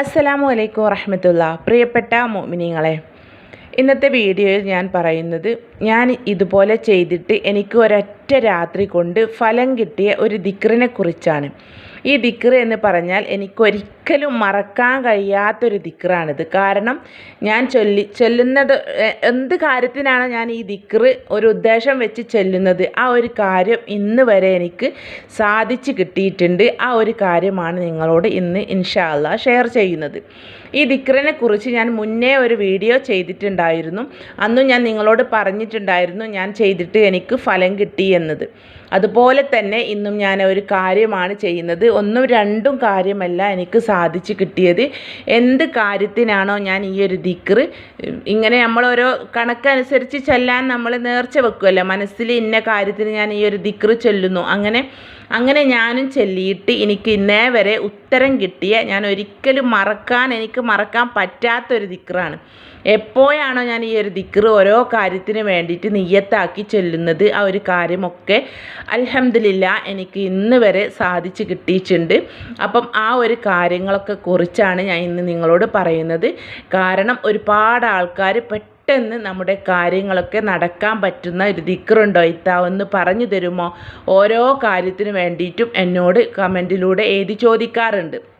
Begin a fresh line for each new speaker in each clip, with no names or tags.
അസ്സലാമു അലൈക്കും വറഹമത്തുള്ള. പ്രിയപ്പെട്ട മോമിനിങ്ങളെ ഇന്നത്തെ വീഡിയോയിൽ ഞാൻ പറയുന്നത് ഞാൻ ഇതുപോലെ ചെയ്തിട്ട് എനിക്ക് ഒരൊറ്റ രാത്രി കൊണ്ട് ഫലം കിട്ടിയ ഒരു ദിക്റിനെ കുറിച്ചാണ്. ഈ ദിക്ർ എന്ന് പറഞ്ഞാൽ എനിക്കൊരിക്കലും മറക്കാൻ കഴിയാത്തൊരു ദിക്റാണിത്. കാരണം ഞാൻ ചൊല്ലി ചൊല്ലുന്നത് എന്ത് കാര്യത്തിനാണ് ഞാൻ ഈ ദിക്ർ ഒരു ഉദ്ദേശം വെച്ച് ചൊല്ലുന്നത് ആ ഒരു കാര്യം ഇന്ന് വരെ എനിക്ക് സാധിച്ചു കിട്ടിയിട്ടുണ്ട്. ആ ഒരു കാര്യമാണ് നിങ്ങളോട് ഇന്ന് ഇൻഷാല്ല ഷെയർ ചെയ്യുന്നത്. ഈ ദിക്റിനെ കുറിച്ച് ഞാൻ മുന്നേ ഒരു വീഡിയോ ചെയ്തിട്ടുണ്ടായിരുന്നു. അന്നും ഞാൻ നിങ്ങളോട് പറഞ്ഞിട്ടുണ്ടായിരുന്നു ഞാൻ ചെയ്തിട്ട് എനിക്ക് ഫലം കിട്ടി എന്നത്. അതുപോലെ തന്നെ ഇന്നും ഞാൻ ഒരു കാര്യമാണ് ചെയ്യുന്നത്. ഒന്നും രണ്ടും കാര്യമല്ല എനിക്ക് സാധിച്ചു കിട്ടിയത്. എന്ത് കാര്യത്തിനാണോ ഞാൻ ഈ ഒരു ദിക്റ്? ഇങ്ങനെ നമ്മൾ ഓരോ കണക്കനുസരിച്ച് ചെല്ലാൻ നമ്മൾ നേർച്ച വെക്കുമല്ലോ മനസ്സിൽ ഇന്ന കാര്യത്തിന് ഞാൻ ഈ ഒരു ദിക്റ് ചൊല്ലുന്നു. അങ്ങനെ അങ്ങനെ ഞാനും ചെല്ലിയിട്ട് എനിക്ക് ഇന്നേ വരെ ഉത്തരം കിട്ടിയ ഞാൻ ഒരിക്കലും മറക്കാൻ എനിക്ക് മറക്കാൻ പറ്റാത്തൊരു ദിക്റാണ്. എപ്പോഴാണോ ഞാൻ ഈ ഒരു ദിക്റ് ഓരോ കാര്യത്തിന് വേണ്ടിയിട്ട് നിയ്യത്താക്കി ചെല്ലുന്നത് ആ ഒരു കാര്യമൊക്കെ അലഹമില്ല എനിക്ക് ഇന്ന് വരെ സാധിച്ചു കിട്ടിയിട്ടുണ്ട്. അപ്പം ആ ഒരു കാര്യങ്ങളൊക്കെ കുറിച്ചാണ് ഞാൻ ഇന്ന് നിങ്ങളോട് പറയുന്നത്. കാരണം ഒരുപാട് ആൾക്കാർ പെട്ടെന്ന് നമ്മുടെ കാര്യങ്ങളൊക്കെ നടക്കാൻ പറ്റുന്ന ഒരു ദിക്റുണ്ടോ ഇത്താവെന്ന് പറഞ്ഞു തരുമോ? ഓരോ കാര്യത്തിന് വേണ്ടിയിട്ടും എന്നോട് കമന്റിലൂടെ എഴുതി ചോദിക്കാറുണ്ട്.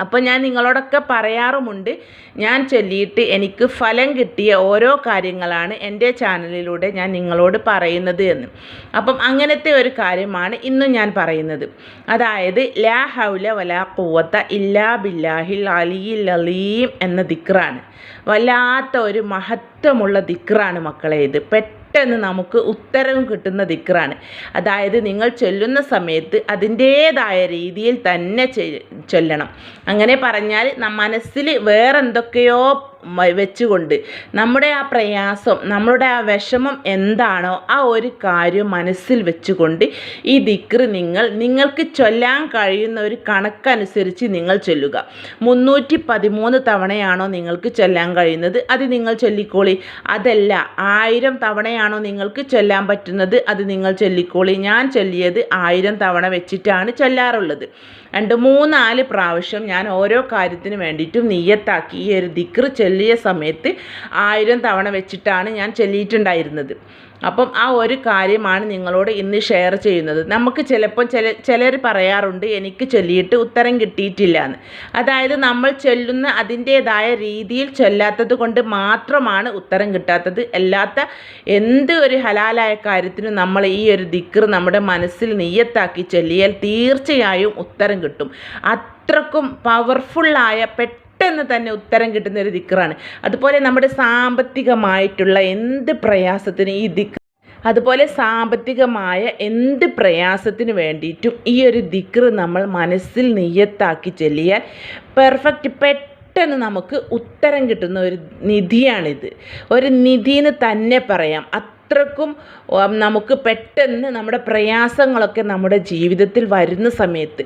അപ്പോൾ ഞാൻ നിങ്ങളോടൊക്കെ പറയാറുമുണ്ട്. ഞാൻ ചൊല്ലിയിട്ട് എനിക്ക് ഫലം കിട്ടിയ ഓരോ കാര്യങ്ങളാണ് എന്റെ ചാനലിലൂടെ ഞാൻ നിങ്ങളോട് പറയുന്നത് എന്ന്. അപ്പം അങ്ങനത്തെ ഒരു കാര്യമാണ് ഇന്നും ഞാൻ പറയുന്നത്. അതായത് ലാ ഹൗല വലാ കൂവത്ത ഇല്ലാ ബില്ലാഹിൽ അലിയിൽ അലീം എന്ന ദിക്റാണ്. വല്ലാത്ത ഒരു മഹത്വമുള്ള ദിക്റാണ് മക്കളെ ഇത്. പെട്ടെന്ന് നമുക്ക് ഉത്തരവും കിട്ടുന്ന ദിക്റാണ്. അതായത് നിങ്ങൾ ചൊല്ലുന്ന സമയത്ത് അതിന്റേതായ രീതിയിൽ തന്നെ ചൊല്ലണം. അങ്ങനെ പറഞ്ഞാൽ മനസ്സിൽ വേറെന്തൊക്കെയോ വെച്ചുകൊണ്ട് നമ്മുടെ ആ പ്രയാസം നമ്മളുടെ ആ വിഷമം എന്താണോ ആ ഒരു കാര്യം മനസ്സിൽ വെച്ചുകൊണ്ട് ഈ ദിക്ർ നിങ്ങൾ നിങ്ങൾക്ക് ചൊല്ലാൻ കഴിയുന്ന ഒരു കണക്കനുസരിച്ച് നിങ്ങൾ ചൊല്ലുക. മുന്നൂറ്റി പതിമൂന്ന് തവണയാണോ നിങ്ങൾക്ക് ചൊല്ലാൻ കഴിയുന്നത്? അത് നിങ്ങൾ ചൊല്ലിക്കോളി. അതല്ല ആയിരം തവണയാണോ നിങ്ങൾക്ക് ചൊല്ലാൻ പറ്റുന്നത്? അത് നിങ്ങൾ ചൊല്ലിക്കോളി. ഞാൻ ചൊല്ലിയത് ആയിരം തവണ വെച്ചിട്ടാണ് ചൊല്ലാറുള്ളത്. രണ്ട് മൂന്നാൽ പ്രാവശ്യം ഞാൻ ഓരോ കാര്യത്തിന് വേണ്ടിയിട്ടും നീയത്താക്കി ഈ ഒരു ദിക്ർ ചൊല്ലിയ സമയത്ത് ആയിരം തവണ വെച്ചിട്ടാണ് ഞാൻ ചൊല്ലിയിട്ടുണ്ടായിരുന്നത്. അപ്പം ആ ഒരു കാര്യമാണ് നിങ്ങളോട് ഇന്ന് ഷെയർ ചെയ്യുന്നത്. നമുക്ക് ചിലപ്പോൾ ചില ചിലർ പറയാറുണ്ട് എനിക്ക് ചൊല്ലിയിട്ട് ഉത്തരം കിട്ടിയിട്ടില്ല എന്ന് അതായത് നമ്മൾ ചൊല്ലുന്ന അതിന്റേതായ രീതിയിൽ ചൊല്ലാത്തത് കൊണ്ട് മാത്രമാണ് ഉത്തരം കിട്ടാത്തത്. അല്ലാത്ത എന്ത് ഒരു ഹലാലായ കാര്യത്തിനും നമ്മൾ ഈ ഒരു ദിക്കർ നമ്മുടെ മനസ്സിൽ നെയ്യത്താക്കി ചൊല്ലിയാൽ തീർച്ചയായും ഉത്തരം കിട്ടും. അത്രക്കും പവർഫുള്ളായ പെട്ടെന്ന് തന്നെ ഉത്തരം കിട്ടുന്ന ഒരു ദിക്കറാണ് അതുപോലെ നമ്മുടെ സാമ്പത്തികമായിട്ടുള്ള എന്ത് പ്രയാസത്തിന് ഈ ദിക്ക് അതുപോലെ സാമ്പത്തികമായ എന്ത് പ്രയാസത്തിന് വേണ്ടിയിട്ടും ഈ ഒരു ദിക്ർ നമ്മൾ മനസ്സിൽ നെയ്യത്താക്കി ചെല്ലിയാൽ പെർഫെക്റ്റ് പെട്ടെന്ന് നമുക്ക് ഉത്തരം കിട്ടുന്ന ഒരു നിധിയാണിത്. ഒരു നിധിന്ന് തന്നെ പറയാം. അത്രക്കും നമുക്ക് പെട്ടെന്ന് നമ്മുടെ പ്രയാസങ്ങളൊക്കെ നമ്മുടെ ജീവിതത്തിൽ വരുന്ന സമയത്ത്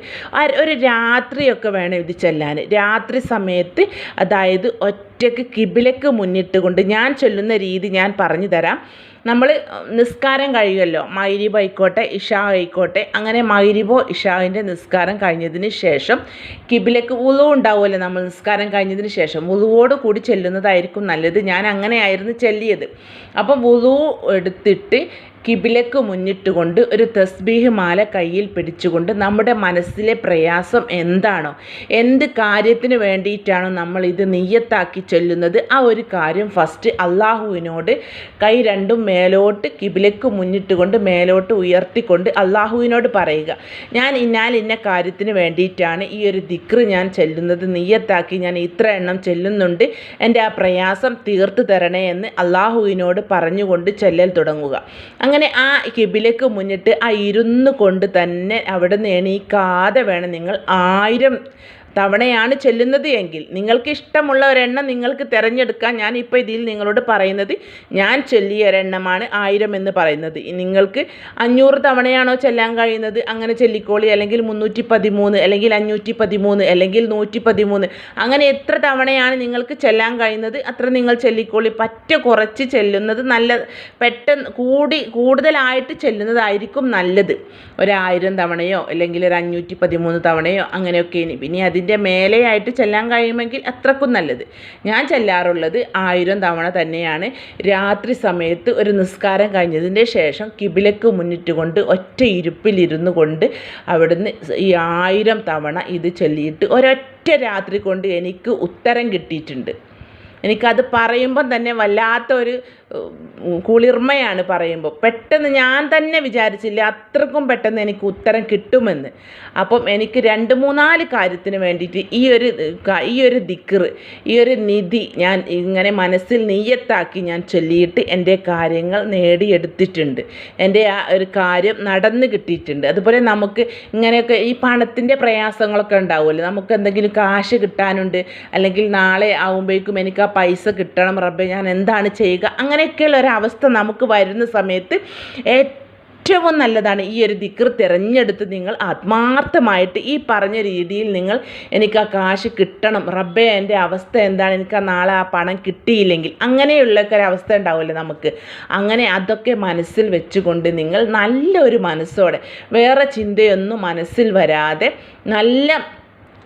ഒരു രാത്രിയൊക്കെ വേണം ഇത് ചെല്ലാൻ. രാത്രി സമയത്ത് അതായത് ഒറ്റയ്ക്ക് കിബിലക്ക് മുന്നിട്ട് കൊണ്ട് ഞാൻ ചൊല്ലുന്ന രീതി ഞാൻ പറഞ്ഞു തരാം. നമ്മൾ നിസ്കാരം കഴിയുമല്ലോ? മൈരിബ് ആയിക്കോട്ടെ ഇഷാ ആയിക്കോട്ടെ അങ്ങനെ മൈരിബോ ഇഷാവിന്റെ നിസ്കാരം കഴിഞ്ഞതിന് ശേഷം കിബിലേക്ക് ഉളു ഉണ്ടാവുമല്ലോ നമ്മൾ നിസ്കാരം കഴിഞ്ഞതിന് ശേഷം. ഉളുവോട് കൂടി ചെല്ലുന്നതായിരിക്കും നല്ലത്. ഞാൻ അങ്ങനെയായിരുന്നു ചെല്ലിയത്. അപ്പം ഉളു എടുത്തിട്ട് കിബിലക്ക് മുന്നിട്ടുകൊണ്ട് ഒരു തസ്ബീഹ് മാല കയ്യിൽ പിടിച്ചുകൊണ്ട് നമ്മുടെ മനസ്സിലെ പ്രയാസം എന്താണോ എന്ത് കാര്യത്തിന് വേണ്ടിയിട്ടാണോ നമ്മൾ ഇത് നെയ്യത്താക്കി ചൊല്ലുന്നത് ആ ഒരു കാര്യം ഫസ്റ്റ് അള്ളാഹുവിനോട് കൈ രണ്ടും മേലോട്ട് കിബിലക്ക് മുന്നിട്ടുകൊണ്ട് മേലോട്ട് ഉയർത്തിക്കൊണ്ട് അള്ളാഹുവിനോട് പറയുക. ഞാൻ ഇന്നാൽ ഇന്ന കാര്യത്തിന് വേണ്ടിയിട്ടാണ് ഈ ഒരു ദിക്റ് ഞാൻ ചെല്ലുന്നത് നെയ്യത്താക്കി ഞാൻ ഇത്ര എണ്ണം ചെല്ലുന്നുണ്ട് എന്റെ ആ പ്രയാസം തീർത്തു തരണേ എന്ന് അള്ളാഹുവിനോട് പറഞ്ഞുകൊണ്ട് ചെല്ലൽ തുടങ്ങുക. അങ്ങനെ ആ കിബിലേക്ക് മുന്നിട്ട് ആ ഇരുന്ന് കൊണ്ട് തന്നെ അവിടെ നിന്ന് എണീക്കാതെ വേണം നിങ്ങൾ ആയിരം തവണയാണ് ചെല്ലുന്നത് എങ്കിൽ നിങ്ങൾക്ക് ഇഷ്ടമുള്ള ഒരെണ്ണം നിങ്ങൾക്ക് തിരഞ്ഞെടുക്കാൻ ഞാൻ ഇപ്പോൾ ഇതിൽ നിങ്ങളോട് പറയുന്നത് ഞാൻ ചൊല്ലിയ ഒരെണ്ണമാണ് ആയിരം എന്ന് പറയുന്നത്. നിങ്ങൾക്ക് അഞ്ഞൂറ് തവണയാണോ ചെല്ലാൻ കഴിയുന്നത്? അങ്ങനെ ചൊല്ലിക്കോളി. അല്ലെങ്കിൽ മുന്നൂറ്റി പതിമൂന്ന് അല്ലെങ്കിൽ അഞ്ഞൂറ്റി പതിമൂന്ന് അല്ലെങ്കിൽ നൂറ്റി പതിമൂന്ന് അങ്ങനെ എത്ര തവണയാണ് നിങ്ങൾക്ക് ചെല്ലാൻ കഴിയുന്നത്? അത്ര നിങ്ങൾ ചെല്ലിക്കോളി. പറ്റ കുറച്ച് ചെല്ലുന്നത് നല്ല പെട്ടെന്ന് കൂടി കൂടുതലായിട്ട് ചെല്ലുന്നതായിരിക്കും നല്ലത്. ഒരായിരം തവണയോ അല്ലെങ്കിൽ ഒരു അഞ്ഞൂറ്റി പതിമൂന്ന് തവണയോ അങ്ങനെയൊക്കെ ഇനി. പിന്നെ അതിന് അതിന്റെ മേലെയായിട്ട് ചെല്ലാൻ കഴിയുമെങ്കിൽ അത്രക്കും നല്ലത്. ഞാൻ ചെല്ലാറുള്ളത് ആയിരം തവണ തന്നെയാണ്. രാത്രി സമയത്ത് ഒരു നിസ്കാരം കഴിഞ്ഞതിന്റെ ശേഷം കിബിലക്ക് മുന്നിട്ടുകൊണ്ട് ഒറ്റ ഇരുപ്പിലിരുന്നു കൊണ്ട് അവിടുന്ന് ഈ ആയിരം തവണ ഇത് ചൊല്ലിയിട്ട് ഒരൊറ്റ രാത്രി കൊണ്ട് എനിക്ക് ഉത്തരം കിട്ടിയിട്ടുണ്ട്. എനിക്കത് പറയുമ്പം തന്നെ വല്ലാത്ത ഒരു ഉം, കുളിർമയാണ് പറയുമ്പോൾ പെട്ടെന്ന് ഞാൻ തന്നെ വിചാരിച്ചില്ല അത്രക്കും പെട്ടെന്ന് എനിക്ക് ഉത്തരം കിട്ടുമെന്ന്. അപ്പം എനിക്ക് രണ്ട് മൂന്നാൽ കാര്യത്തിന് വേണ്ടിയിട്ട് ഈ ഒരു ഈ ഒരു ദിക്കറ് ഈ ഒരു നിധി ഞാൻ ഇങ്ങനെ മനസ്സിൽ നെയ്യത്താക്കി ഞാൻ ചൊല്ലിയിട്ട് എന്റെ കാര്യങ്ങൾ നേടിയെടുത്തിട്ടുണ്ട്. എന്റെ ആ ഒരു കാര്യം നടന്നു കിട്ടിയിട്ടുണ്ട്. അതുപോലെ നമുക്ക് ഇങ്ങനെയൊക്കെ ഈ പണത്തിന്റെ പ്രയാസങ്ങളൊക്കെ ഉണ്ടാവുമല്ലോ. നമുക്ക് എന്തെങ്കിലും കാശ് കിട്ടാനുണ്ട്. അല്ലെങ്കിൽ നാളെ ആവുമ്പോഴേക്കും എനിക്ക് ആ പൈസ കിട്ടണം. റബ്ബെ ഞാൻ എന്താണ് ചെയ്യുക? അങ്ങനെയൊക്കെയുള്ള ഒരവസ്ഥ നമുക്ക് വരുന്ന സമയത്ത് ഏറ്റവും നല്ലതാണ് ഈ ഒരു ദിക്ർ തിരഞ്ഞെടുത്ത് നിങ്ങൾ ആത്മാർത്ഥമായിട്ട് ഈ പറഞ്ഞ രീതിയിൽ നിങ്ങൾ എനിക്ക് ആ കാശ് കിട്ടണം. റബ്ബേ എന്റെ അവസ്ഥ എന്താണ്? എനിക്ക് ആ നാളെ ആ പണം കിട്ടിയില്ലെങ്കിൽ. അങ്ങനെയുള്ളൊക്കെ ഒരു ഉണ്ടാവില്ലേ നമുക്ക്. അങ്ങനെ അതൊക്കെ മനസ്സിൽ വെച്ചുകൊണ്ട് നിങ്ങൾ നല്ലൊരു മനസ്സോടെ വേറെ ചിന്തയൊന്നും മനസ്സിൽ വരാതെ നല്ല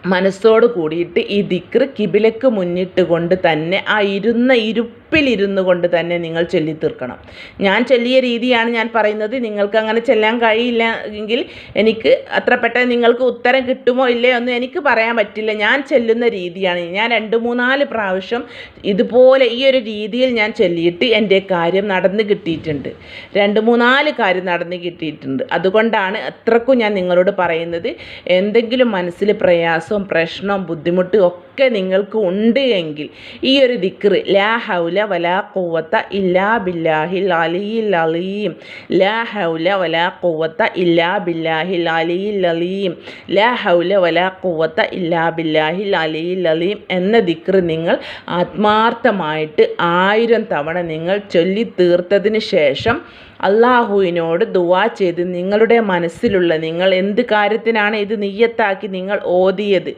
മനസ്സോട് കൂടിയിട്ട് ഈ ദിക്ർ കിബിലക്ക് മുന്നിട്ട് കൊണ്ട് തന്നെ ആ ഇരുന്ന ഇരുപ്പിലിരുന്നു കൊണ്ട് തന്നെ നിങ്ങൾ ചൊല്ലി തീർക്കണം ഞാൻ ചൊല്ലിയ രീതിയാണ് ഞാൻ പറയുന്നത്. നിങ്ങൾക്ക് അങ്ങനെ ചെല്ലാൻ കഴിയില്ല എങ്കിൽ എനിക്ക് അത്ര പെട്ടെന്ന് നിങ്ങൾക്ക് ഉത്തരം കിട്ടുമോ ഇല്ലയോ ഒന്നും എനിക്ക് പറയാൻ പറ്റില്ല. ഞാൻ ചെല്ലുന്ന രീതിയാണ്. ഞാൻ രണ്ട് മൂന്നാൽ പ്രാവശ്യം ഇതുപോലെ ഈ ഒരു രീതിയിൽ ഞാൻ ചൊല്ലിയിട്ട് എന്റെ കാര്യം നടന്നു കിട്ടിയിട്ടുണ്ട്. രണ്ട് മൂന്നാൽ കാര്യം നടന്ന് കിട്ടിയിട്ടുണ്ട്. അതുകൊണ്ടാണ് അത്രക്കും ഞാൻ നിങ്ങളോട് പറയുന്നത്. എന്തെങ്കിലും മനസ്സിൽ പ്രയാസവും പ്രശ്നവും ബുദ്ധിമുട്ടും ഒക്കെ നിങ്ങൾക്ക് ഉണ്ട് എങ്കിൽ ഈ ഒരു ദിക്റ് ലാ ഹൗല വലാ കൂവത്ത ഇല്ലാ ബില്ലാഹിൽ അലിയിൽ അലീം. ലാ ഹൗല വലാ കൂവത്ത ഇല്ലാ ബില്ലാഹിൽ അലിയിൽ അലീം. ലാ ഹൗല വലാ കൂവത്ത ഇല്ലാ ബില്ലാഹിൽ അലിയിൽ അലീം എന്ന ദിക്റ് നിങ്ങൾ ആത്മാർത്ഥമായിട്ട് ആയിരം തവണ നിങ്ങൾ ചൊല്ലി തീർത്തതിന് ശേഷം അള്ളാഹുവിനോട് ദുവാ ചെയ്ത് നിങ്ങളുടെ മനസ്സിലുള്ള നിങ്ങൾ എന്ത് കാര്യത്തിനാണ് ഇത് നിയ്യത്താക്കി നിങ്ങൾ ഓതിയത്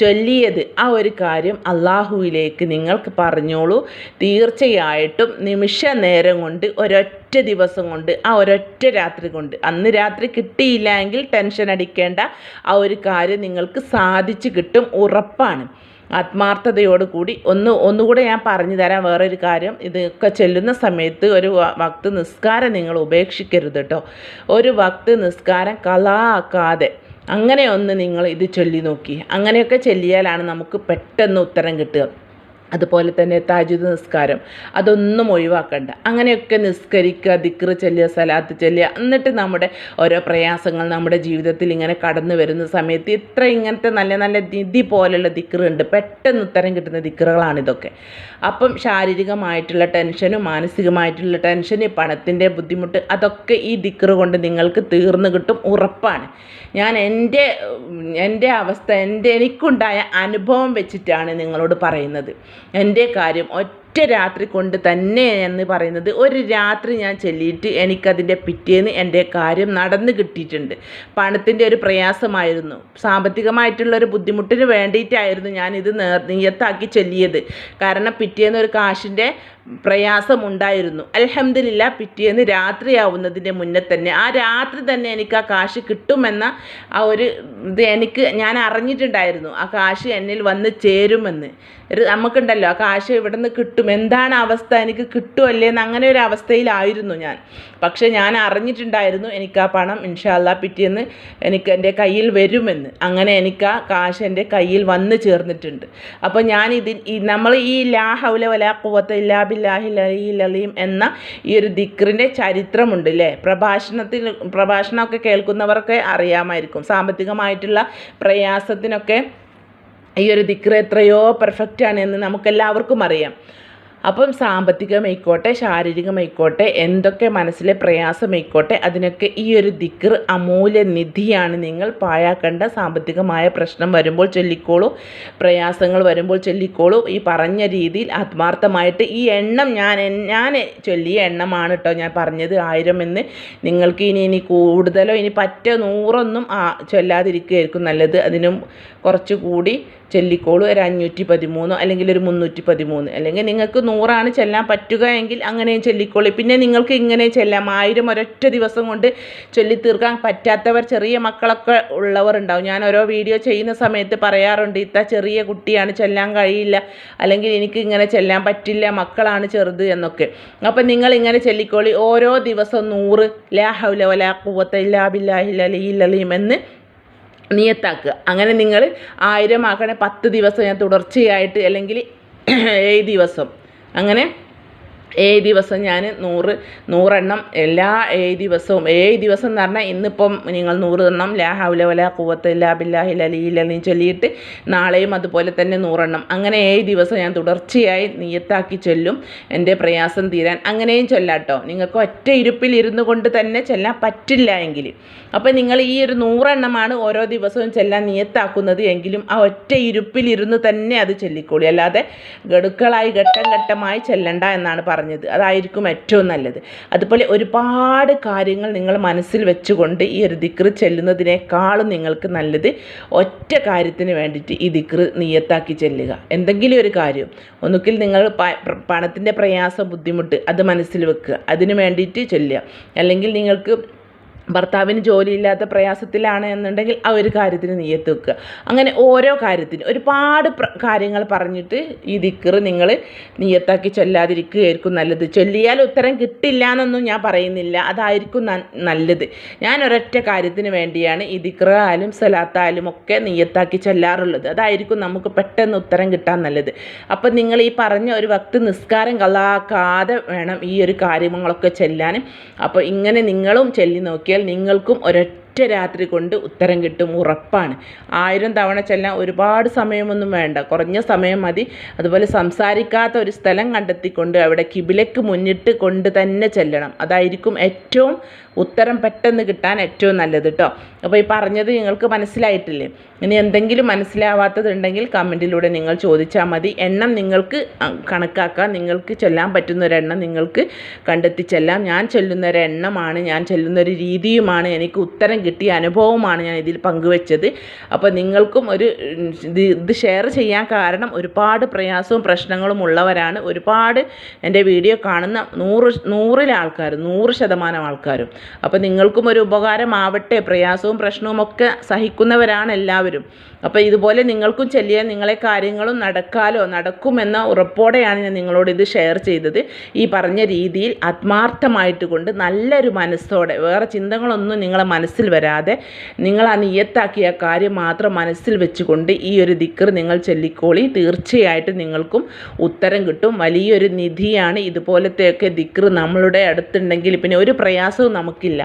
ചൊല്ലിയത് ആ ഒരു കാര്യം അള്ളാഹുവിലേക്ക് നിങ്ങൾക്ക് പറഞ്ഞോളൂ. തീർച്ചയായിട്ടും നിമിഷ നേരം കൊണ്ട് ഒരൊറ്റ ദിവസം കൊണ്ട് ആ ഒരൊറ്റ രാത്രി കൊണ്ട്. അന്ന് രാത്രി കിട്ടിയില്ല എങ്കിൽ ടെൻഷൻ അടിക്കേണ്ട. ആ ഒരു കാര്യം നിങ്ങൾക്ക് സാധിച്ചു കിട്ടും ഉറപ്പാണ്. ആത്മാർത്ഥതയോട് കൂടി ഒന്ന് ഒന്നുകൂടെ ഞാൻ പറഞ്ഞു തരാം വേറൊരു കാര്യം. ഇതൊക്കെ ചെല്ലുന്ന സമയത്ത് ഒരു വക്ത് നിസ്കാരം നിങ്ങൾ ഉപേക്ഷിക്കരുത് കേട്ടോ ഒരു വക്ത് നിസ്കാരം കലാക്കാതെ അങ്ങനെ ഒന്ന് നിങ്ങൾ ഇത് ചൊല്ലി നോക്കി. അങ്ങനെയൊക്കെ ചൊല്ലിയാലാണ് നമുക്ക് പെട്ടെന്ന് ഉത്തരം കിട്ടുക. അതുപോലെ തന്നെ താജുദ് നിസ്കാരം. അതൊന്നും ഒഴിവാക്കണ്ട. അങ്ങനെയൊക്കെ നിസ്കരിക്കുക ദിക്റ് ചെല്ലുക സലാത്ത് ചെല്ലുക എന്നിട്ട് നമ്മുടെ ഓരോ പ്രയാസങ്ങൾ നമ്മുടെ ജീവിതത്തിൽ ഇങ്ങനെ കടന്നു വരുന്ന സമയത്ത് ഇത്ര ഇങ്ങനത്തെ നല്ല നല്ല നിധി പോലുള്ള ദിക്റുണ്ട്. പെട്ടെന്ന് ഉത്തരം കിട്ടുന്ന ദിക്റുകളാണ് ഇതൊക്കെ. അപ്പം ശാരീരികമായിട്ടുള്ള ടെൻഷനും മാനസികമായിട്ടുള്ള ടെൻഷൻ പണത്തിന്റെ ബുദ്ധിമുട്ട് അതൊക്കെ ഈ ദിക്റ് കൊണ്ട് നിങ്ങൾക്ക് തീർന്നു കിട്ടും ഉറപ്പാണ്. ഞാൻ എന്റെ എന്റെ അവസ്ഥ എന്റെ എനിക്കുണ്ടായ അനുഭവം വെച്ചിട്ടാണ് നിങ്ങളോട് പറയുന്നത്. എന്റെ കാര്യം ഒറ്റ രാത്രി കൊണ്ട് തന്നെ എന്ന് പറയുന്നത് ഒരു രാത്രി ഞാൻ ചെല്ലിയിട്ട് എനിക്കതിന്റെ പിറ്റേന്ന് എന്റെ കാര്യം നടന്നു കിട്ടിയിട്ടുണ്ട്. പണത്തിന്റെ ഒരു പ്രയാസമായിരുന്നു. സാമ്പത്തികമായിട്ടുള്ള ഒരു ബുദ്ധിമുട്ടിന് വേണ്ടിയിട്ടായിരുന്നു ഞാനിത് നേർ നിയത്താക്കി ചെല്ലിയത്. കാരണം പിറ്റേന്ന് ഒരു കാശിന്റെ പ്രയാസമുണ്ടായിരുന്നു. അലഹമില്ല പിറ്റേന്ന് രാത്രിയാവുന്നതിന്റെ മുന്നേ തന്നെ. ആ രാത്രി തന്നെ എനിക്ക് ആ കാശ് കിട്ടുമെന്ന ആ ഒരു ഇത് എനിക്ക് ഞാൻ അറിഞ്ഞിട്ടുണ്ടായിരുന്നു. ആ കാശ് എന്നിൽ വന്ന് ചേരുമെന്ന്. ഒരു നമുക്കുണ്ടല്ലോ ആ കാശ് ഇവിടെ നിന്ന് കിട്ടും? എന്താണ് അവസ്ഥ? എനിക്ക് കിട്ടുമല്ലേ എന്ന് അങ്ങനെ ഒരു അവസ്ഥയിലായിരുന്നു ഞാൻ. പക്ഷേ ഞാൻ അറിഞ്ഞിട്ടുണ്ടായിരുന്നു എനിക്ക് ആ പണം ഇൻഷാല്ല പിറ്റേന്ന് എനിക്ക് എന്റെ കയ്യിൽ വരുമെന്ന്. അങ്ങനെ എനിക്ക് ആ കാശ് എന്റെ കയ്യിൽ വന്നു ചേർന്നിട്ടുണ്ട്. അപ്പോൾ ഞാൻ ഇതിൽ ഈ നമ്മൾ ഈ ലാഹൗല വലാ ഖുവത്ത ഇല്ലാ ബില്ലാഹി ലഹി ലലീം എന്ന ഈ ഒരു ദിക്റിന്റെ ചരിത്രമുണ്ട് അല്ലേ പ്രഭാഷണത്തിൽ പ്രഭാഷണമൊക്കെ കേൾക്കുന്നവർക്ക് അറിയാമായിരിക്കും. സാമ്പത്തികമായിട്ടുള്ള പ്രയാസത്തിനൊക്കെ ഈ ഒരു ദിക്ര എത്രയോ പെർഫെക്റ്റ് ആണ് എന്ന് നമുക്കെല്ലാവർക്കും അറിയാം. അപ്പം സാമ്പത്തികമായിക്കോട്ടെ ശാരീരികമായിക്കോട്ടെ എന്തൊക്കെ മനസ്സിലെ പ്രയാസമായിക്കോട്ടെ അതിനൊക്കെ ഈ ഒരു ദിക്കർ അമൂല്യ നിധിയാണ് നിങ്ങൾ പാഴാക്കേണ്ട സാമ്പത്തികമായ പ്രശ്നം വരുമ്പോൾ ചൊല്ലിക്കോളൂ. പ്രയാസങ്ങൾ വരുമ്പോൾ ചൊല്ലിക്കോളൂ. ഈ പറഞ്ഞ രീതിയിൽ ആത്മാർത്ഥമായിട്ട് ഈ എണ്ണം ഞാൻ ഞാൻ ചൊല്ലിയ എണ്ണമാണ് കേട്ടോ ഞാൻ പറഞ്ഞത് ആയിരം എന്ന്. നിങ്ങൾക്ക് ഇനി ഇനി കൂടുതലോ ഇനി പറ്റ നൂറൊന്നും ചൊല്ലാതിരിക്കുകയായിരിക്കും നല്ലത്. അതിനും കുറച്ചുകൂടി ചെല്ലിക്കോളൂ ഒരു അഞ്ഞൂറ്റി പതിമൂന്നോ അല്ലെങ്കിൽ ഒരു മുന്നൂറ്റി പതിമൂന്ന് അല്ലെങ്കിൽ നിങ്ങൾക്ക് നൂറാണ് ചെല്ലാൻ പറ്റുക എങ്കിൽ അങ്ങനെയും ചൊല്ലിക്കോളൂ. പിന്നെ നിങ്ങൾക്ക് ഇങ്ങനെ ചെല്ലാം. ആയിരം ഒരൊറ്റ ദിവസം കൊണ്ട് ചൊല്ലി തീർക്കാൻ പറ്റാത്തവർ ചെറിയ മക്കളൊക്കെ ഉള്ളവർ ഉണ്ടാവും ഞാൻ ഓരോ വീഡിയോ ചെയ്യുന്ന സമയത്ത് പറയാറുണ്ട് ഇത്ത ചെറിയ കുട്ടിയാണ് ചെല്ലാൻ കഴിയില്ല. അല്ലെങ്കിൽ എനിക്ക് ഇങ്ങനെ ചെല്ലാൻ പറ്റില്ല മക്കളാണ് ചെറുത് എന്നൊക്കെ. അപ്പം നിങ്ങൾ ഇങ്ങനെ ചെല്ലിക്കോളി ഓരോ ദിവസം നൂറ് ലാ ഹൗല വലാ ഖുവത്ത ഇല്ലാ എന്ന് നിയത്താക്കുക അങ്ങനെ നിങ്ങൾ ആയിരം ആക്കണേ പത്ത് ദിവസം ഞാൻ തുടർച്ചയായിട്ട് അല്ലെങ്കിൽ ഏഴ് ദിവസം. അങ്ങനെ ഏഴ് ദിവസം ഞാൻ നൂറ് നൂറെണ്ണം എല്ലാ ഏഴ് ദിവസവും. ഏഴ് ദിവസം എന്ന് പറഞ്ഞാൽ ഇന്നിപ്പം നിങ്ങൾ നൂറ് എണ്ണം ലാ ഹൗല വല കൂവത്ത് ലാ ബില്ലാഹി ലലീലെന്ന് ചൊല്ലിയിട്ട് നാളെയും അതുപോലെ തന്നെ നൂറെണ്ണം. അങ്ങനെ ഏഴ് ദിവസം ഞാൻ തുടർച്ചയായി നിയത്താക്കി ചൊല്ലും. എന്റെ പ്രയാസം തീരാൻ അങ്ങനെയും ചൊല്ലാട്ടോ നിങ്ങൾക്ക് ഒറ്റ ഇരുപ്പിൽ ഇരുന്നു കൊണ്ട് തന്നെ ചെല്ലാൻ പറ്റില്ല എങ്കിൽ. അപ്പോൾ നിങ്ങൾ ഈ ഒരു നൂറെണ്ണമാണ് ഓരോ ദിവസവും ചെല്ലാൻ നിയത്താക്കുന്നത് എങ്കിലും ആ ഒറ്റ ഇരുപ്പിൽ ഇരുന്ന് തന്നെ അത് ചൊല്ലിക്കോളി. അല്ലാതെ ഗഡുക്കളായി ഘട്ടം ഘട്ടമായി ചെല്ലണ്ട എന്നാണ് പറഞ്ഞത്. അതായിരിക്കും ഏറ്റവും നല്ലത്. അതുപോലെ ഒരുപാട് കാര്യങ്ങൾ നിങ്ങൾ മനസ്സിൽ വെച്ചുകൊണ്ട് ഈ ഒരു ദിക്റ് ചെല്ലുന്നതിനേക്കാളും നിങ്ങൾക്ക് നല്ലത് ഒറ്റ കാര്യത്തിന് വേണ്ടിയിട്ട് ഈ ദിക്റ് നിയത്താക്കി ചെല്ലുക. എന്തെങ്കിലും ഒരു കാര്യം. ഒന്നുകിൽ നിങ്ങൾ പണത്തിന്റെ പ്രയാസം ബുദ്ധിമുട്ട് അത് മനസ്സിൽ വെക്കുക. അതിന് വേണ്ടിയിട്ട് ചൊല്ലുക. അല്ലെങ്കിൽ നിങ്ങൾക്ക് ഭർത്താവിന് ജോലിയില്ലാത്ത പ്രയാസത്തിലാണ് എന്നുണ്ടെങ്കിൽ ആ ഒരു കാര്യത്തിന് നീയത്ത് വെക്കുക. അങ്ങനെ ഓരോ കാര്യത്തിന് ഒരുപാട് കാര്യങ്ങൾ പറഞ്ഞിട്ട് ഈ ദിക്കറ് നിങ്ങൾ നീയത്താക്കി ചൊല്ലാതിരിക്കുകയായിരിക്കും നല്ലത്. ചൊല്ലിയാൽ ഉത്തരം കിട്ടില്ല എന്നൊന്നും ഞാൻ പറയുന്നില്ല. അതായിരിക്കും നല്ലത്. ഞാൻ ഒരൊറ്റ കാര്യത്തിന് വേണ്ടിയാണ് ഈ ദിക്കറായാലും സലാത്തായാലും ഒക്കെ നീയത്താക്കി ചൊല്ലാറുള്ളത്. അതായിരിക്കും നമുക്ക് പെട്ടെന്ന് ഉത്തരം കിട്ടാൻ നല്ലത്. അപ്പം നിങ്ങൾ ഈ പറഞ്ഞ ഒരു ഭക്തി നിസ്കാരം കളാക്കാതെ വേണം ഈ ഒരു കാര്യങ്ങളൊക്കെ ചെല്ലാനും അപ്പോൾ ഇങ്ങനെ നിങ്ങളും ചൊല്ലി നോക്കിയാൽ നിങ്ങൾക്കും ഒരൊറ്റ രാത്രി കൊണ്ട് ഉത്തരം കിട്ടും ഉറപ്പാണ്. ആയിരം തവണ ചെല്ലാൻ ഒരുപാട് സമയമൊന്നും വേണ്ട. കുറഞ്ഞ സമയം മതി. അതുപോലെ സംസാരിക്കാത്ത ഒരു സ്ഥലം കണ്ടെത്തിക്കൊണ്ട് അവിടെ കിബിലയ്ക്ക് മുന്നിട്ട് കൊണ്ട് തന്നെ ചെല്ലണം. അതായിരിക്കും ഏറ്റവും ഉത്തരം പെട്ടെന്ന് കിട്ടാൻ ഏറ്റവും നല്ലത് കേട്ടോ അപ്പോൾ ഈ പറഞ്ഞത് നിങ്ങൾക്ക് മനസ്സിലായിട്ടില്ലേ? ഇനി എന്തെങ്കിലും മനസ്സിലാവാത്തതുണ്ടെങ്കിൽ കമന്റിലൂടെ നിങ്ങൾ ചോദിച്ചാൽ മതി. എണ്ണം നിങ്ങൾക്ക് കണക്കാക്കാം. നിങ്ങൾക്ക് ചൊല്ലാൻ പറ്റുന്ന എണ്ണം നിങ്ങൾക്ക് കണ്ടെത്തി ചെല്ലാം. ഞാൻ ചൊല്ലുന്ന ഞാൻ ചൊല്ലുന്ന ഒരു രീതിയുമാണ്. എനിക്ക് ഉത്തരം കിട്ടിയ അനുഭവമാണ് ഞാൻ ഇതിൽ പങ്കുവെച്ചത്. അപ്പോൾ നിങ്ങൾക്കും ഒരു ഇത് ഷെയർ ചെയ്യാൻ കാരണം ഒരുപാട് പ്രയാസവും പ്രശ്നങ്ങളും ഉള്ളവരാണ്. ഒരുപാട് എന്റെ വീഡിയോ കാണുന്ന നൂറ് ആൾക്കാർ നൂറ് ശതമാനം ആൾക്കാരും. അപ്പോൾ നിങ്ങൾക്കും ഒരു ഉപകാരമാവട്ടെ. പ്രയാസവും പ്രശ്നവും ഒക്കെ സഹിക്കുന്നവരാണ് എല്ലാവരും. അപ്പോൾ ഇതുപോലെ നിങ്ങൾക്കും ചെല്ലിയാൽ നിങ്ങളെ കാര്യങ്ങളും നടക്കാലോ നടക്കുമെന്ന ഉറപ്പോടെയാണ് ഞാൻ നിങ്ങളോട് ഇത് ഷെയർ ചെയ്തത്. ഈ പറഞ്ഞ രീതിയിൽ ആത്മാർത്ഥമായിട്ട് കൊണ്ട് നല്ലൊരു മനസ്സോടെ വേറെ ചിന്തകളൊന്നും നിങ്ങളെ മനസ്സിൽ വരാതെ നിങ്ങൾ ആ നിയത്താക്കിയ കാര്യം മാത്രം മനസ്സിൽ വെച്ചുകൊണ്ട് ഈ ഒരു ദിക്കർ നിങ്ങൾ ചൊല്ലിക്കോളി. തീർച്ചയായിട്ടും നിങ്ങൾക്കും ഉത്തരം കിട്ടും. വലിയൊരു നിധിയാണ് ഇതുപോലത്തെയൊക്കെ ദിക്കർ നമ്മളുടെ അടുത്തുണ്ടെങ്കിൽ പിന്നെ ഒരു പ്രയാസവും നമുക്കില്ല.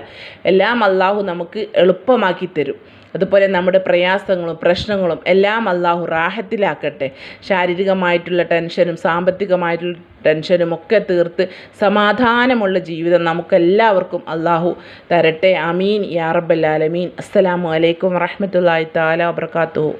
എല്ലാം അള്ളാഹു നമുക്ക് എളുപ്പമാക്കി തരും. അതുപോലെ നമ്മുടെ പ്രയാസങ്ങളും പ്രശ്നങ്ങളും എല്ലാം അള്ളാഹു റാഹത്തിലാക്കട്ടെ. ശാരീരികമായിട്ടുള്ള ടെൻഷനും സാമ്പത്തികമായിട്ടുള്ള ടെൻഷനും ഒക്കെ തീർത്ത് സമാധാനമുള്ള ജീവിതം നമുക്കെല്ലാവർക്കും അള്ളാഹു തരട്ടെ. അമീൻ യാ റബ്ബൽ ആലമീൻ. അസ്സലാമു അലൈക്കും വറഹ്മത്തുള്ളാഹി തആല വബറകാതുഹു.